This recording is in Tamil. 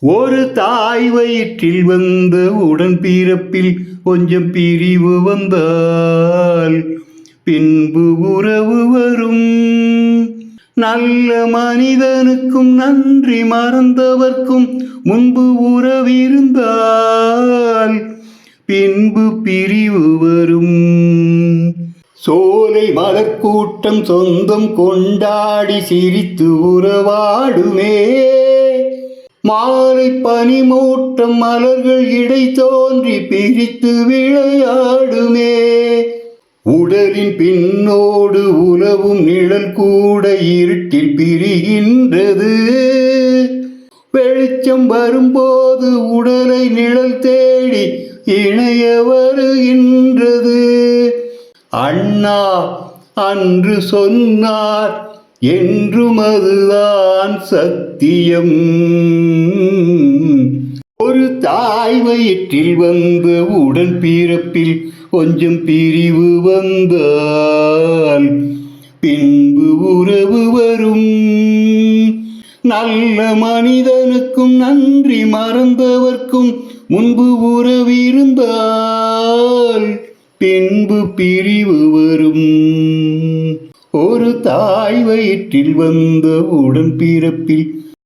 ஒரு தாய் வயிற்றில் வந்த உடன் பிறப்பில் கொஞ்சம் பிரிவு வந்தால் பின்பு உறவு வரும். நல்ல மனிதனுக்கும் நன்றி மறந்தவர்க்கும் முன்பு உறவிருந்தால் பின்பு பிரிவு வரும். சோலை மலர்கூட்டம் சொந்தம் கொண்டாடி சிரித்து உறவாடுமே. மாலை பனிமூட்டம் மலர்கள் இடை தோன்றி பிரித்து விளையாடுமே. உடலின் பின்னோடு உலவும் நிழல் கூட இருட்டில் பிரிகின்றது. வெளிச்சம் வரும்போது உடலை நிழல் தேடி இணைய வருகின்றது. அண்ணா அன்று சொன்னார் என்றும் அதுதான் சத்தியம். ஒரு தாய் வயிற்றில் வந்த உடன் பிறப்பில் கொஞ்சம் பிரிவு வந்தால் பின்பு உறவு வரும். நல்ல மனிதனுக்கும் நன்றி மறந்தவர்க்கும் முன்பு உறவிருந்தால் பின்பு பிரிவு வரும். ஒரு தாய் வயிற்றில் வந்த உடன் பிறப்பில்